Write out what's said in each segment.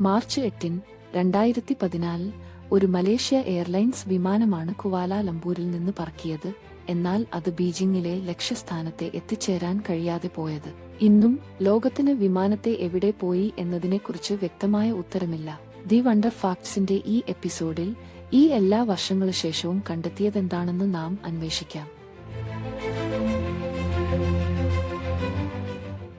March എട്ടിന് രണ്ടായിരത്തി പതിനാലിൽ ഒരു മലേഷ്യ എയർലൈൻസ് വിമാനമാണ് കുവാലാലംപൂരിൽ നിന്ന് പറക്കിയത് എന്നാൽ അത് ബീജിംഗിലെ ലക്ഷ്യസ്ഥാനത്തെ എത്തിച്ചേരാൻ കഴിയാതെ പോയത്. ഇന്നും ലോകത്തിന് വിമാനത്തെ എവിടെ പോയി എന്നതിനെക്കുറിച്ച് വ്യക്തമായ ഉത്തരമില്ല. ദി വണ്ടർ ഫാക്ട്സിന്റെ ഈ എപ്പിസോഡിൽ ഈ എല്ലാ വർഷങ്ങളു ശേഷവും കണ്ടെത്തിയതെന്താണെന്ന് നാം അന്വേഷിക്കാം.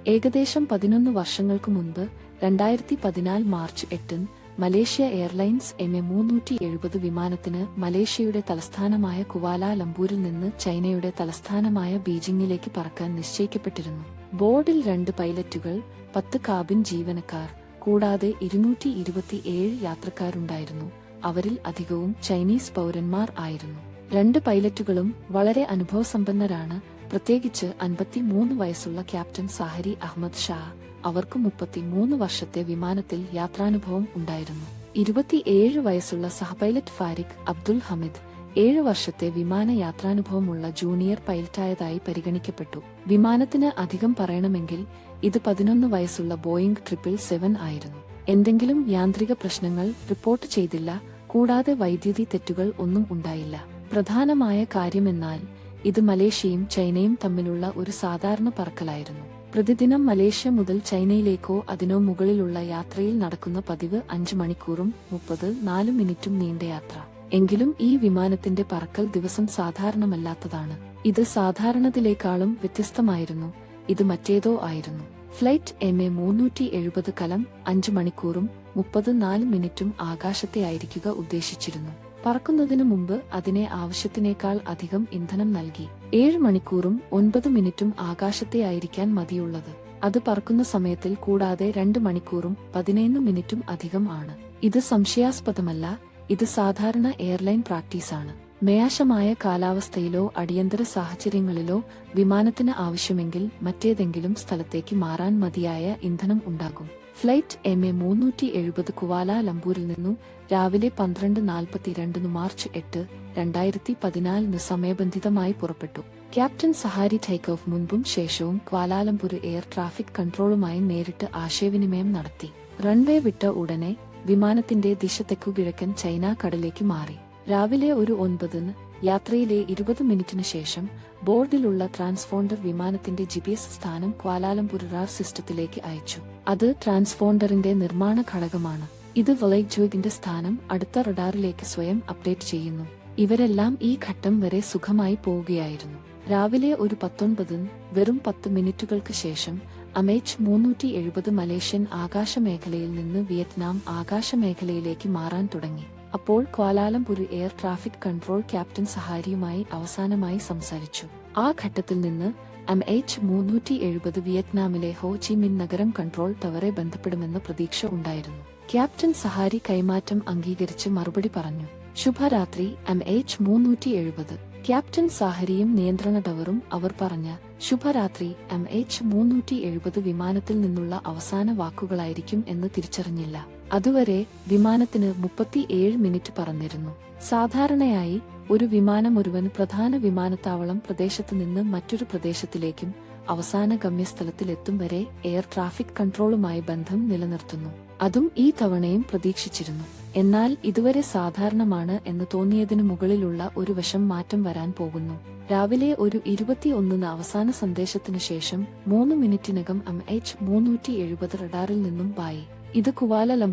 ഏകദേശം പതിനൊന്ന് വർഷങ്ങൾക്ക് മുൻപ് രണ്ടായിരത്തി പതിനാല് മാർച്ച് എട്ടിന് മലേഷ്യ എയർലൈൻസ് എം എ മുന്നൂറ്റി എഴുപത് വിമാനത്തിന് മലേഷ്യയുടെ തലസ്ഥാനമായ കുവാലാലംപൂരിൽ നിന്ന് ചൈനയുടെ തലസ്ഥാനമായ ബീജിംഗിലേക്ക് പറക്കാൻ നിശ്ചയിക്കപ്പെട്ടിരുന്നു. ബോർഡിൽ രണ്ട് പൈലറ്റുകൾ പത്ത് കാബിൻ ജീവനക്കാർ കൂടാതെ ഇരുന്നൂറ്റി ഇരുപത്തിയേഴ് യാത്രക്കാരുണ്ടായിരുന്നു. അവരിൽ അധികവും ചൈനീസ് പൗരന്മാർ ആയിരുന്നു. രണ്ട് പൈലറ്റുകളും വളരെ അനുഭവസമ്പന്നരാണ്. പ്രത്യേകിച്ച് അൻപത്തിമൂന്ന് വയസ്സുള്ള ക്യാപ്റ്റൻ സാഹരി അഹമ്മദ് ഷാ. അവർക്ക് മുപ്പത്തിമൂന്ന് വർഷത്തെ വിമാനത്തിൽ യാത്രാനുഭവം ഉണ്ടായിരുന്നു. ഇരുപത്തിയേഴ് വയസ്സുള്ള സഹപൈലറ്റ് ഫാരിഖ് അബ്ദുൽ ഹമീദ് ഏഴ് വർഷത്തെ വിമാന യാത്രാനുഭവമുള്ള ജൂനിയർ പൈലറ്റായതായി പരിഗണിക്കപ്പെട്ടു. വിമാനത്തിന് അധികം പറയണമെങ്കിൽ ഇത് പതിനൊന്ന് വയസ്സുള്ള ബോയിംഗ് ട്രിപ്പിൾ സെവൻ ആയിരുന്നു. എന്തെങ്കിലും യാന്ത്രിക പ്രശ്നങ്ങൾ റിപ്പോർട്ട് ചെയ്തില്ല കൂടാതെ വൈദ്യുതി തെറ്റുകൾ ഒന്നും ഉണ്ടായില്ല. പ്രധാനമായ കാര്യമെന്നാൽ ഇത് മലേഷ്യയും ചൈനയും തമ്മിലുള്ള ഒരു സാധാരണ പറക്കലായിരുന്നു. പ്രതിദിനം മലേഷ്യ മുതൽ ചൈനയിലേക്കോ അതിനോ മുകളിലുള്ള യാത്രയിൽ നടക്കുന്ന പതിവ് അഞ്ച് മണിക്കൂറും മുപ്പത് നാല് മിനിറ്റും നീണ്ട യാത്ര. എങ്കിലും ഈ വിമാനത്തിന്റെ പറക്കൽ ദിവസം സാധാരണമല്ലാത്തതാണ്. ഇത് സാധാരണത്തിലേക്കാളും വ്യത്യസ്തമായിരുന്നു. ഇത് മറ്റേതോ ആയിരുന്നു. ഫ്ലൈറ്റ് എം എ മുന്നൂറ്റി എഴുപത് കലം അഞ്ച് മണിക്കൂറും മുപ്പത് നാല് മിനിറ്റും ആകാശത്തെ ആയിരിക്കുക ഉദ്ദേശിച്ചിരുന്നു. പറക്കുന്നതിനു മുമ്പ് അതിനെ ആവശ്യത്തിനേക്കാൾ അധികം ഇന്ധനം നൽകി. ഏഴ് മണിക്കൂറും ഒൻപത് മിനിറ്റും ആകാശത്തെ ആയിരിക്കാൻ മതിയുള്ളത്. അത് പറക്കുന്ന സമയത്തിൽ കൂടാതെ രണ്ട് മണിക്കൂറും പതിനേഴ് മിനിറ്റും അധികം ആണ്. ഇത് സംശയാസ്പദമല്ല ഇത് സാധാരണ എയർലൈൻ പ്രാക്ടീസാണ് മേയാശമായ കാലാവസ്ഥയിലോ അടിയന്തര സാഹചര്യങ്ങളിലോ വിമാനത്തിന് ആവശ്യമെങ്കിൽ മറ്റേതെങ്കിലും സ്ഥലത്തേക്ക് മാറാൻ മതിയായ ഇന്ധനം ഉണ്ടാകും. ഫ്ലൈറ്റ് എം എ മുന്നൂറ്റി എഴുപത് കുവാല നിന്നും നിന്നു രാവിലെ പന്ത്രണ്ട് നാൽപ്പത്തിരണ്ടിന് മാർച്ച് എട്ട് രണ്ടായിരത്തി പതിനാലിന് സമയബന്ധിതമായി പുറപ്പെട്ടു. ക്യാപ്റ്റൻ സഹാരി ടേക്ക് ഓഫ് മുൻപും ശേഷവും ക്വാലാലംപൂർ എയർ ട്രാഫിക് കൺട്രോളുമായി നേരിട്ട് ആശയവിനിമയം നടത്തി. റൺവേ വിട്ട ഉടനെ വിമാനത്തിന്റെ ദിശ തെക്കുകിഴക്കൻ ചൈന കടലേക്ക് മാറി. രാവിലെ ഒരു ഒൻപതിന് യാത്രയിലെ ഇരുപത് മിനിറ്റിനു ശേഷം ബോർഡിലുള്ള ട്രാൻസ്പോണ്ടർ വിമാനത്തിന്റെ ജി പി എസ് സ്ഥാനം ക്വാലാലംപൂർ റാർ സിസ്റ്റത്തിലേക്ക് അയച്ചു. അത് ട്രാൻസ്പോണ്ടറിന്റെ നിർമ്മാണ ഘടകമാണ്. ഇത് വളൈജോഗിന്റെ സ്ഥാനം അടുത്ത റഡാറിലേക്ക് സ്വയം അപ്ഡേറ്റ് ചെയ്യുന്നു. ഇവരെല്ലാം ഈ ഘട്ടം വരെ സുഖമായി പോവുകയായിരുന്നു. രാവിലെ ഒരു പത്തൊൻപതിന് വെറും പത്ത് മിനിറ്റുകൾക്ക് ശേഷം അമേച്ച് മുന്നൂറ്റി എഴുപത് മലേഷ്യൻ ആകാശമേഖലയിൽ നിന്ന് വിയറ്റ്നാം ആകാശമേഖലയിലേക്ക് മാറാൻ തുടങ്ങി. അപ്പോൾ ക്വാലാലംപുരി എയർ ട്രാഫിക് കൺട്രോൾ ക്യാപ്റ്റൻ സഹാരിയുമായി അവസാനമായി സംസാരിച്ചു. ആ ഘട്ടത്തിൽ നിന്ന് എം എച്ച് മുന്നൂറ്റി എഴുപത് വിയറ്റ്നാമിലെ ഹോ ചി മിൻ നഗരം കൺട്രോൾ ടവറെ ബന്ധപ്പെടുമെന്ന പ്രതീക്ഷ ഉണ്ടായിരുന്നു. ക്യാപ്റ്റൻ സഹാരി കൈമാറ്റം അംഗീകരിച്ച് മറുപടി പറഞ്ഞു. ശുഭരാത്രി എം എച്ച് മുന്നൂറ്റി എഴുപത് ക്യാപ്റ്റൻ സാഹരിയും നിയന്ത്രണ ടവറും അവർ പറഞ്ഞ ശുഭരാത്രി എം എച്ച് മുന്നൂറ്റി എഴുപത് വിമാനത്തിൽ നിന്നുള്ള അവസാന വാക്കുകളായിരിക്കും എന്ന് തിരിച്ചറിഞ്ഞില്ല. അതുവരെ വിമാനത്തിന് മുപ്പത്തിയേഴ് മിനിറ്റ് പറന്നിരുന്നു. സാധാരണയായി ഒരു വിമാനം ഒരുവൻ പ്രധാന വിമാനത്താവളം പ്രദേശത്ത് നിന്ന് മറ്റൊരു പ്രദേശത്തിലേക്കും അവസാന ഗമ്യസ്ഥലത്തിലെത്തും വരെ എയർ ട്രാഫിക് കൺട്രോളുമായി ബന്ധം നിലനിർത്തുന്നു. അതും ഈ തവണയും പ്രതീക്ഷിച്ചിരുന്നു. എന്നാൽ ഇതുവരെ സാധാരണമാണ് എന്ന് തോന്നിയതിനു മുകളിലുള്ള ഒരു വശം മാറ്റം വരാൻ പോകുന്നു. രാവിലെ ഒരു ഇരുപത്തിയൊന്നിന് അവസാന സന്ദേശത്തിനു ശേഷം മൂന്ന് മിനിറ്റിനകം എം എച്ച് മുന്നൂറ്റി എഴുപത് റഡാറിൽ നിന്നും ബായി. ഇത് കുവാല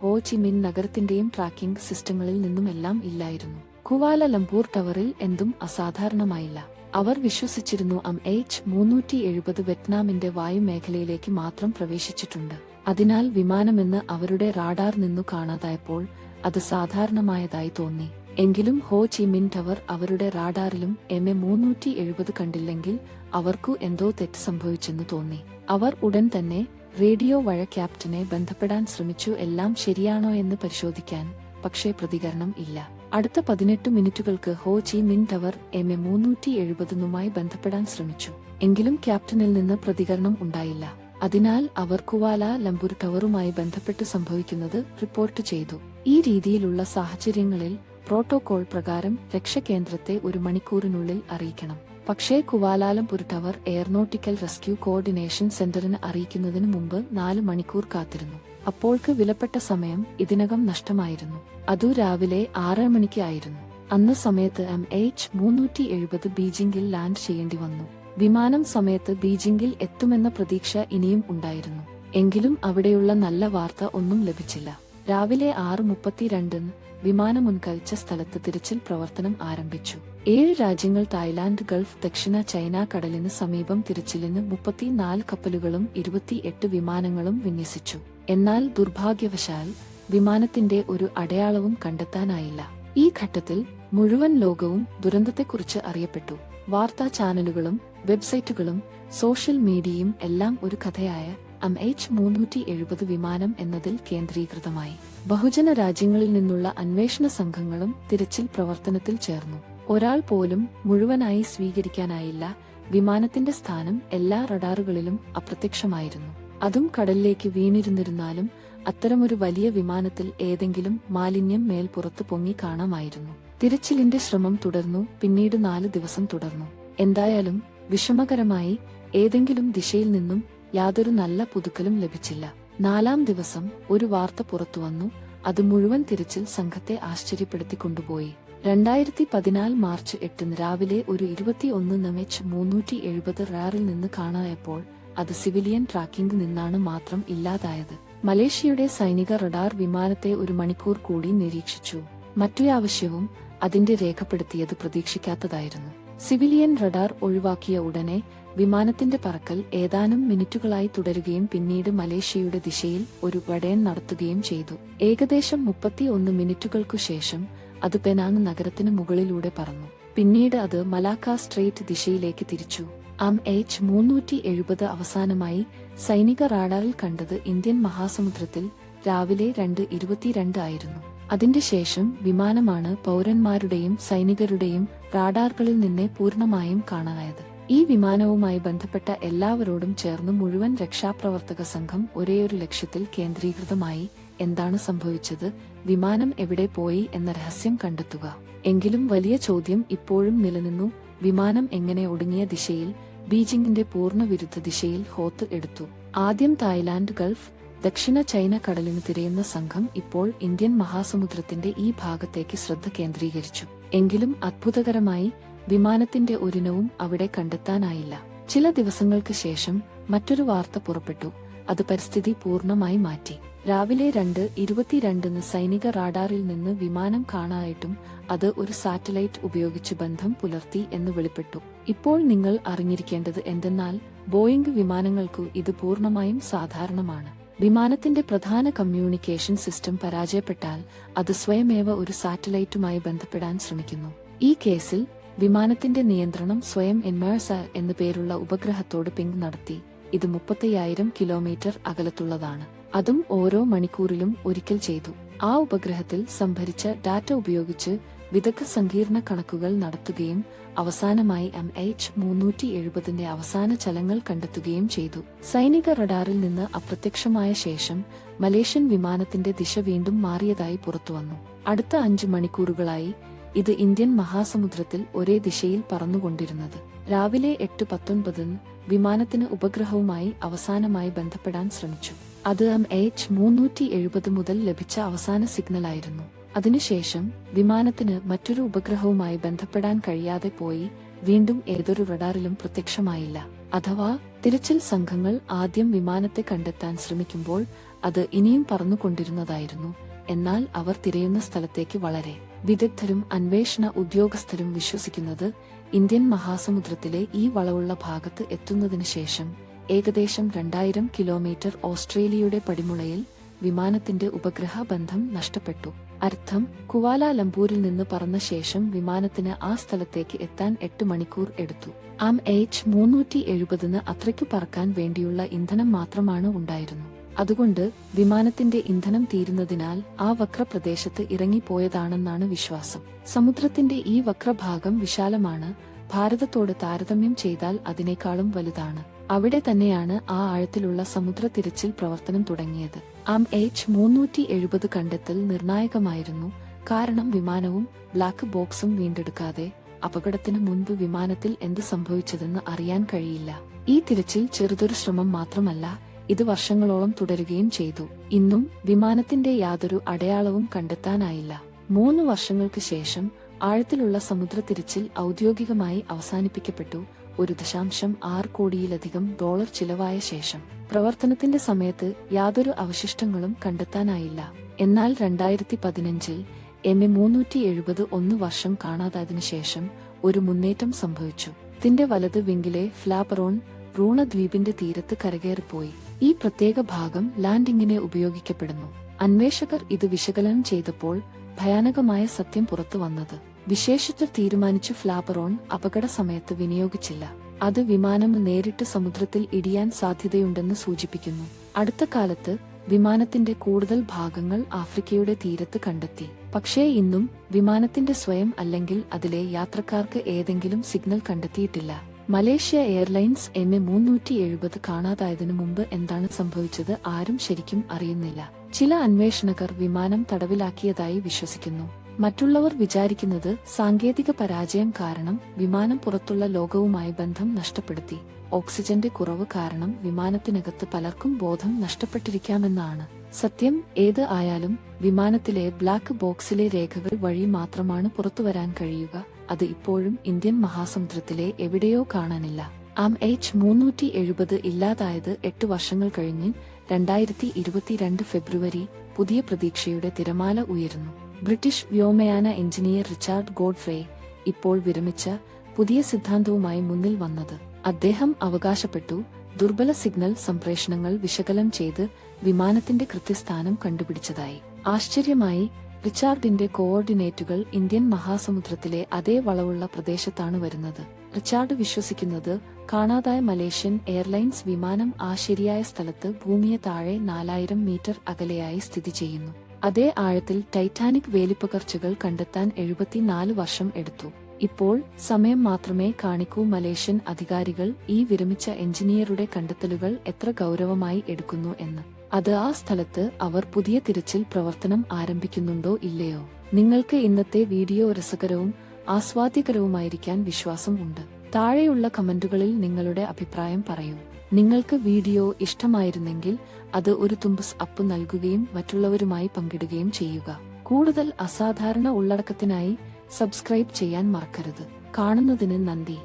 ഹോചിമിൻ നഗരത്തിന്റെയും ട്രാക്കിംഗ് സിസ്റ്റങ്ങളിൽ നിന്നുമെല്ലാം ഇല്ലായിരുന്നു. കുവാല ലംപൂർ ടവറിൽ എന്തും അസാധാരണമായില്ല. അവർ വിശ്വസിച്ചിരുന്നു അം എച്ച് മുന്നൂറ്റി എഴുപത് വിയറ്റ്നാമിന്റെ വായുമേഖലയിലേക്ക് മാത്രം പ്രവേശിച്ചിട്ടുണ്ട്. അതിനാൽ വിമാനമെന്ന് അവരുടെ റാഡാർ നിന്നു കാണാതായപ്പോൾ അത് സാധാരണമായതായി തോന്നി. എങ്കിലും ഹോ ചി മിൻ ടവർ അവരുടെ റാഡാറിലും എം എ മുന്നൂറ്റി എഴുപത് കണ്ടില്ലെങ്കിൽ അവർക്കു എന്തോ തെറ്റ് സംഭവിച്ചെന്ന് തോന്നി. അവർ ഉടൻ തന്നെ റേഡിയോ വഴ ക്യാപ്റ്റനെ ബന്ധപ്പെടാൻ ശ്രമിച്ചു എല്ലാം ശരിയാണോ എന്ന് പരിശോധിക്കാൻ പക്ഷേ പ്രതികരണം ഇല്ല. അടുത്ത പതിനെട്ട് മിനിറ്റുകൾക്ക് Ho Chi Minh tower M A മുന്നൂറ്റി എഴുപതിനുമായി ബന്ധപ്പെടാൻ ശ്രമിച്ചു. എങ്കിലും ക്യാപ്റ്റനിൽ നിന്ന് പ്രതികരണം ഉണ്ടായില്ല. അതിനാൽ അവർ കുവാല ലംബുർ ടവറുമായി ബന്ധപ്പെട്ട് സംഭവിക്കുന്നത് റിപ്പോർട്ട് ചെയ്തു. ഈ രീതിയിലുള്ള സാഹചര്യങ്ങളിൽ പ്രോട്ടോകോൾ പ്രകാരം രക്ഷകേന്ദ്രത്തെ ഒരു മണിക്കൂറിനുള്ളിൽ അറിയിക്കണം. പക്ഷേ Kuala Lumpur tower aeronautical rescue coordination സെന്ററിന് അറിയിക്കുന്നതിന് മുമ്പ് നാല് മണിക്കൂർ കാത്തിരുന്നു. അപ്പോൾക്ക് വിലപ്പെട്ട സമയം ഇതിനകം നഷ്ടമായിരുന്നു. അതു രാവിലെ ആറ് മണിക്ക് ആയിരുന്നു. അന്ന് സമയത്ത് എം എച്ച് മുന്നൂറ്റി എഴുപത് ബീജിംഗിൽ ലാൻഡ് ചെയ്യേണ്ടി വന്നു. വിമാനം സമയത്ത് ബീജിംഗിൽ എത്തുമെന്ന പ്രതീക്ഷ ഇനിയും ഉണ്ടായിരുന്നു. എങ്കിലും അവിടെയുള്ള നല്ല വാർത്ത ഒന്നും ലഭിച്ചില്ല. രാവിലെ ആറ് മുപ്പത്തിരണ്ടിന് വിമാനമുൻകഴിച്ച സ്ഥലത്ത് തിരച്ചിൽ പ്രവർത്തനം ആരംഭിച്ചു. ഏഴ് രാജ്യങ്ങൾ തായ്ലാന്റ് ഗൾഫ് ദക്ഷിണ ചൈന കടലിന് സമീപം തിരച്ചിലിന് മുപ്പത്തിനാല് കപ്പലുകളും ഇരുപത്തിയെട്ട് വിമാനങ്ങളും വിന്യസിച്ചു. എന്നാൽ ദുർഭാഗ്യവശാൽ വിമാനത്തിന്റെ ഒരു അടയാളവും കണ്ടെത്താനായില്ല. ഈ ഘട്ടത്തിൽ മുഴുവൻ ലോകവും ദുരന്തത്തെക്കുറിച്ച് അറിയപ്പെട്ടു. വാർത്താ ചാനലുകളും വെബ്സൈറ്റുകളും സോഷ്യൽ മീഡിയയും എല്ലാം ഒരു കഥയായ എം എച്ച് മുന്നൂറ്റി എഴുപത് വിമാനം എന്നതിൽ കേന്ദ്രീകൃതമായി. ബഹുജന രാജ്യങ്ങളിൽ നിന്നുള്ള അന്വേഷണ സംഘങ്ങളും തിരച്ചിൽ പ്രവർത്തനത്തിൽ ചേർന്നു. ഒരാൾ പോലും മുഴുവനായി സ്വീകരിക്കാനായില്ല. വിമാനത്തിന്റെ സ്ഥാനം എല്ലാ റഡാറുകളിലും അപ്രത്യക്ഷമായിരുന്നു. അതും കടലിലേക്ക് വീണിരുന്നിരുന്നാലും അത്തരമൊരു വലിയ വിമാനത്തിൽ ഏതെങ്കിലും മാലിന്യം മേൽപ്പുറത്ത് പൊങ്ങി കാണാമായിരുന്നു. തിരച്ചിലിന്റെ ശ്രമം തുടർന്നു പിന്നീട് നാല് ദിവസം തുടർന്നു. എന്തായാലും വിഷമകരമായി ഏതെങ്കിലും ദിശയിൽ നിന്നും യാതൊരു നല്ല പുതുക്കലും ലഭിച്ചില്ല. നാലാം ദിവസം ഒരു വാർത്ത പുറത്തുവന്നു അത് മുഴുവൻ തിരച്ചിൽ സംഘത്തെ ആശ്ചര്യപ്പെടുത്തി കൊണ്ടുപോയി. രണ്ടായിരത്തി പതിനാല് മാർച്ച് എട്ടിന് രാവിലെ ഒരു ഇരുപത്തിയൊന്ന് നമെച്ച് മുന്നൂറ്റി എഴുപത് റാറിൽ നിന്ന് കാണായപ്പോൾ അത് സിവിലിയൻ ട്രാക്കിംഗ് നിന്നാണ് മാത്രം ഇല്ലാതായത്. മലേഷ്യയുടെ സൈനിക റഡാർ വിമാനത്തെ ഒരു മണിക്കൂർ കൂടി നിരീക്ഷിച്ചു. മറ്റൊരാവശ്യവും അതിന്റെ രേഖപ്പെടുത്തിയത് പ്രതീക്ഷിക്കാത്തതായിരുന്നു. സിവിലിയൻ റഡാർ ഒഴിവാക്കിയ ഉടനെ വിമാനത്തിന്റെ പറക്കൽ ഏതാനും മിനിറ്റുകളായി തുടരുകയും പിന്നീട് മലേഷ്യയുടെ ദിശയിൽ ഒരു വടയൻ നടത്തുകയും ചെയ്തു. ഏകദേശം മുപ്പത്തിയൊന്ന് മിനിറ്റുകൾക്കു ശേഷം അത് പെനാങ് നഗരത്തിന് മുകളിലൂടെ പറന്നു. പിന്നീട് അത് മലാക്ക സ്ട്രേറ്റ് ദിശയിലേക്ക് തിരിച്ചു. അം എച്ച് മുന്നൂറ്റി എഴുപത് അവസാനമായി സൈനിക റാഡാറിൽ കണ്ടത് ഇന്ത്യൻ മഹാസമുദ്രത്തിൽ രാവിലെ രണ്ട് ഇരുപത്തിരണ്ട് ആയിരുന്നു. അതിന്റെ ശേഷം വിമാനമാണ് പൗരന്മാരുടെയും സൈനികരുടെയും റാഡാറുകളിൽ നിന്നെ പൂർണമായും കാണാനായത്. ഈ വിമാനവുമായി ബന്ധപ്പെട്ട എല്ലാവരോടും ചേർന്ന് മുഴുവൻ രക്ഷാപ്രവർത്തക സംഘം ഒരേയൊരു ലക്ഷ്യത്തിൽ കേന്ദ്രീകൃതമായി എന്താണ് സംഭവിച്ചത് വിമാനം എവിടെ പോയി എന്ന രഹസ്യം കണ്ടെത്തുക. എങ്കിലും വലിയ ചോദ്യം ഇപ്പോഴും നിലനിന്നു വിമാനം എങ്ങനെ ഒടുങ്ങിയ ദിശയിൽ ബീജിംഗിന്റെ പൂർണ വിരുദ്ധ ദിശയിൽ ഹോത്ത് എടുത്തു. ആദ്യം തായ്ലാന്റ് ഗൾഫ് ദക്ഷിണ ചൈന കടലിന് തിരയുന്ന സംഘം ഇപ്പോൾ ഇന്ത്യൻ മഹാസമുദ്രത്തിന്റെ ഈ ഭാഗത്തേക്ക് ശ്രദ്ധ കേന്ദ്രീകരിച്ചു. എങ്കിലും അത്ഭുതകരമായി വിമാനത്തിന്റെ ഒരിനവും അവിടെ കണ്ടെത്താനായില്ല. ചില ദിവസങ്ങൾക്ക് ശേഷം മറ്റൊരു വാർത്ത പുറപ്പെട്ടു. അത് പരിസ്ഥിതി പൂർണമായി മാറ്റി. രാവിലെ രണ്ട് ഇരുപത്തിരണ്ടിന് സൈനിക റാഡാറിൽ നിന്ന് വിമാനം കാണാനായിട്ടും അത് ഒരു സാറ്റലൈറ്റ് ഉപയോഗിച്ച് ബന്ധം പുലർത്തി എന്ന് വെളിപ്പെട്ടു. ഇപ്പോൾ നിങ്ങൾ അറിഞ്ഞിരിക്കേണ്ടത് എന്തെന്നാൽ ബോയിംഗ് വിമാനങ്ങൾക്കു ഇത് പൂർണമായും സാധാരണമാണ്. വിമാനത്തിന്റെ പ്രധാന കമ്മ്യൂണിക്കേഷൻ സിസ്റ്റം പരാജയപ്പെട്ടാൽ അത് സ്വയമേവ ഒരു സാറ്റലൈറ്റുമായി ബന്ധപ്പെടാൻ ശ്രമിക്കുന്നു. ഈ കേസിൽ വിമാനത്തിന്റെ നിയന്ത്രണം സ്വയം എൻമേഴ്സ എന്നു പേരുള്ള ഉപഗ്രഹത്തോട് പിങ് നടത്തി. ഇത് മുപ്പത്തയ്യായിരം കിലോമീറ്റർ അകലത്തുള്ളതാണ്. അതും ഓരോ മണിക്കൂറിലും ഒരിക്കൽ ചെയ്തു. ആ ഉപഗ്രഹത്തിൽ സംഭരിച്ച ഡാറ്റ ഉപയോഗിച്ച് വിദഗ്ധ സങ്കീർണ കണക്കുകൾ നടത്തുകയും അവസാനമായി എം എച്ച് മുന്നൂറ്റി എഴുപതിന്റെ അവസാന ചലങ്ങൾ കണ്ടെത്തുകയും ചെയ്തു. സൈനിക റഡാറിൽ നിന്ന് അപ്രത്യക്ഷമായ ശേഷം മലേഷ്യൻ വിമാനത്തിന്റെ ദിശ വീണ്ടും മാറിയതായി പുറത്തുവന്നു. അടുത്ത അഞ്ച് മണിക്കൂറുകളായി ഇത് ഇന്ത്യൻ മഹാസമുദ്രത്തിൽ ഒരേ ദിശയിൽ പറന്നുകൊണ്ടിരുന്നത്. രാവിലെ എട്ട് പത്തൊൻപതിന് വിമാനത്തിന് ഉപഗ്രഹവുമായി അവസാനമായി ബന്ധപ്പെടാൻ ശ്രമിച്ചു. അത് എം എച്ച് മുന്നൂറ്റി എഴുപത് മുതൽ ലഭിച്ച അവസാന സിഗ്നലായിരുന്നു. അതിനുശേഷം വിമാനത്തിന് മറ്റൊരു ഉപഗ്രഹവുമായി ബന്ധപ്പെടാൻ കഴിയാതെ പോയി വീണ്ടും ഏതൊരു റഡാറിലും പ്രത്യക്ഷമായില്ല. അഥവാ തിരച്ചിൽ സംഘങ്ങൾ ആദ്യം വിമാനത്തെ കണ്ടെത്താൻ ശ്രമിക്കുമ്പോൾ അത് ഇനിയും പറന്നുകൊണ്ടിരുന്നതായിരുന്നു. എന്നാൽ അവർ തിരയുന്ന സ്ഥലത്തേക്ക് വളരെ വിദഗ്ധരും അന്വേഷണ ഉദ്യോഗസ്ഥരും വിശ്വസിക്കുന്നത് ഇന്ത്യൻ മഹാസമുദ്രത്തിലെ ഈ വളവുള്ള ഭാഗത്ത് എത്തുന്നതിനു ശേഷം ഏകദേശം രണ്ടായിരം കിലോമീറ്റർ ഓസ്ട്രേലിയയുടെ പടിമുളയിൽ വിമാനത്തിന്റെ ഉപഗ്രഹ ബന്ധം നഷ്ടപ്പെട്ടു. അർത്ഥം കുവാലാലംപൂരിൽ നിന്ന് പറന്ന ശേഷം വിമാനത്തിന് ആ സ്ഥലത്തേക്ക് എത്താൻ എട്ട് മണിക്കൂർ എടുത്തു. ആം എച്ച് മുന്നൂറ്റി എഴുപതിന് അത്രയ്ക്ക് പറക്കാൻ വേണ്ടിയുള്ള ഇന്ധനം മാത്രമാണ് ഉണ്ടായിരുന്നു. അതുകൊണ്ട് വിമാനത്തിന്റെ ഇന്ധനം തീരുന്നതിനാൽ ആ വക്രപ്രദേശത്ത് ഇറങ്ങിപ്പോയതാണെന്നാണ് വിശ്വാസം. സമുദ്രത്തിന്റെ ഈ വക്രഭാഗം വിശാലമാണ്. ഭാരതത്തോട് താരതമ്യം ചെയ്താൽ അതിനേക്കാളും വലുതാണ്. അവിടെ തന്നെയാണ് ആ ആഴത്തിലുള്ള സമുദ്ര തിരച്ചിൽ പ്രവർത്തനം തുടങ്ങിയത്. അം എച്ച് മുന്നൂറ്റി എഴുപത് കണ്ടെത്തൽ നിർണായകമായിരുന്നു. കാരണം വിമാനവും ബ്ലാക്ക് ബോക്സും വീണ്ടെടുക്കാതെ അപകടത്തിന് മുൻപ് വിമാനത്തിൽ എന്ത് സംഭവിച്ചതെന്ന് അറിയാൻ കഴിയില്ല. ഈ തിരച്ചിൽ ചെറുതൊരു ശ്രമം മാത്രമല്ല ഇത് വർഷങ്ങളോളം തുടരുകയും ചെയ്തു. ഇന്നും വിമാനത്തിന്റെ യാതൊരു അടയാളവും കണ്ടെത്താനായില്ല. മൂന്ന് വർഷങ്ങൾക്ക് ശേഷം ആഴത്തിലുള്ള സമുദ്ര തിരച്ചിൽ ഔദ്യോഗികമായി അവസാനിപ്പിക്കപ്പെട്ടു. ഒരു ദശാംശം ആറ് കോടിയിലധികം ഡോളർ ചിലവായ ശേഷം പ്രവർത്തനത്തിന്റെ സമയത്ത് യാതൊരു അവശിഷ്ടങ്ങളും കണ്ടെത്താനായില്ല. എന്നാൽ രണ്ടായിരത്തി പതിനഞ്ചിൽ എം എ മുന്നൂറ്റി എഴുപത് ഒന്ന് വർഷം കാണാതായതിനു ശേഷം ഒരു മുന്നേറ്റം സംഭവിച്ചു. ഇതിന്റെ വലത് വിങ്കിലെ ഫ്ലാപ്പറോൺ റൂണ ദ്വീപിന്റെ തീരത്ത് കരകയറിപ്പോയി. ഈ പ്രത്യേക ഭാഗം ലാൻഡിങ്ങിനെ ഉപയോഗിക്കപ്പെടുന്നു. അന്വേഷകർ ഇത് വിശകലനം ചെയ്തപ്പോൾ ഭയാനകമായ സത്യം പുറത്തു വന്നത് വിശേഷജ്ഞർ തീരുമാനിച്ചു ഫ്ലാബറോൺ അപകട സമയത്ത് വിനിയോഗിച്ചില്ല. അത് വിമാനം നേരിട്ട് സമുദ്രത്തിൽ ഇടിയാൻ സാധ്യതയുണ്ടെന്ന് സൂചിപ്പിക്കുന്നു. അടുത്ത കാലത്ത് വിമാനത്തിന്റെ കൂടുതൽ ഭാഗങ്ങൾ ആഫ്രിക്കയുടെ തീരത്ത് കണ്ടെത്തി. പക്ഷേ ഇന്നും വിമാനത്തിന്റെ സ്വയം അല്ലെങ്കിൽ അതിലെ യാത്രക്കാർക്ക് ഏതെങ്കിലും സിഗ്നൽ കണ്ടെത്തിയിട്ടില്ല. മലേഷ്യ എയർലൈൻസ് എം എ മുന്നൂറ്റി എഴുപത് കാണാതായതിനു മുമ്പ് എന്താണ് സംഭവിച്ചത് ആരും ശരിക്കും അറിയുന്നില്ല. ചില അന്വേഷണകർ വിമാനം തടവിലാക്കിയതായി വിശ്വസിക്കുന്നു. മറ്റുള്ളവർ വിചാരിക്കുന്നത് സാങ്കേതിക പരാജയം കാരണം വിമാനം പുറത്തുള്ള ലോകവുമായി ബന്ധം നഷ്ടപ്പെടുത്തി. ഓക്സിജന്റെ കുറവ് കാരണം വിമാനത്തിനകത്ത് പലർക്കും ബോധം നഷ്ടപ്പെട്ടിരിക്കാമെന്നാണ്. സത്യം ഏത് ആയാലും വിമാനത്തിലെ ബ്ലാക്ക് ബോക്സിലെ രേഖകൾ വഴി മാത്രമാണ് പുറത്തുവരാൻ കഴിയുക. അത് ഇപ്പോഴും ഇന്ത്യൻ മഹാസമുദ്രത്തിലെ എവിടെയോ കാണാനില്ല. ആം എച്ച് മുന്നൂറ്റി എഴുപത് ഇല്ലാതായത് എട്ട് വർഷങ്ങൾ കഴിഞ്ഞ് രണ്ടായിരത്തി ഇരുപത്തിരണ്ട് ഫെബ്രുവരി പുതിയ പ്രതീക്ഷയുടെ തിരമാല ഉയരുന്നു. ബ്രിട്ടീഷ് വ്യോമയാന എഞ്ചിനീയർ റിച്ചാർഡ് ഗോഡ്ഫ്രേ ഇപ്പോൾ വിരമിച്ച പുതിയ സിദ്ധാന്തവുമായി മുന്നിൽ വന്നത്. അദ്ദേഹം അവകാശപ്പെട്ടു ദുർബല സിഗ്നൽ സംപ്രേഷണങ്ങൾ വിശകലനം ചെയ്ത് വിമാനത്തിന്റെ കൃത്യസ്ഥാനം കണ്ടുപിടിച്ചതായി. ആശ്ചര്യമായി റിച്ചാർഡിന്റെ കോർഡിനേറ്റുകൾ ഇന്ത്യൻ മഹാസമുദ്രത്തിലെ അതേ വളവുള്ള പ്രദേശത്താണ് വരുന്നത്. റിച്ചാർഡ് വിശ്വസിക്കുന്നത് കാണാതായ മലേഷ്യൻ എയർലൈൻസ് വിമാനം ആ ശരിയായ സ്ഥലത്ത് ഭൂമിയെ താഴെ നാലായിരം മീറ്റർ അകലെയായി സ്ഥിതി ചെയ്യുന്നു. അതേ ആഴത്തിൽ ടൈറ്റാനിക് വേലിപ്പകർച്ചകൾ കണ്ടെത്താൻ എഴുപത്തിനാല് വർഷം എടുത്തു. ഇപ്പോൾ സമയം മാത്രമേ കാണിക്കൂ. മലേഷ്യൻ അധികാരികൾ ഈ വിരമിച്ച എഞ്ചിനീയറുടെ കണ്ടെത്തലുകൾ എത്ര ഗൗരവമായി എടുക്കുന്നു എന്ന്. അത് ആ സ്ഥലത്ത് അവർ പുതിയ തിരച്ചിൽ പ്രവർത്തനം ആരംഭിക്കുന്നുണ്ടോ ഇല്ലയോ? നിങ്ങൾക്ക് ഇന്നത്തെ വീഡിയോ രസകരവും ആസ്വാദ്യകരവുമായിരിക്കാൻ വിശ്വാസം ഉണ്ട്. താഴെയുള്ള കമന്റുകളിൽ നിങ്ങളുടെ അഭിപ്രായം പറയൂ. നിങ്ങൾക്ക് വീഡിയോ ഇഷ്ടമായിരുന്നെങ്കിൽ അത് ഒരു തുമ്പസ് അപ്പ് നൽകുകയും മറ്റുള്ളവരുമായി പങ്കിടുകയും ചെയ്യുക. കൂടുതൽ അസാധാരണ ഉള്ളടക്കത്തിനായി സബ്സ്ക്രൈബ് ചെയ്യാൻ മറക്കരുത്. കാണുന്നതിന് നന്ദി.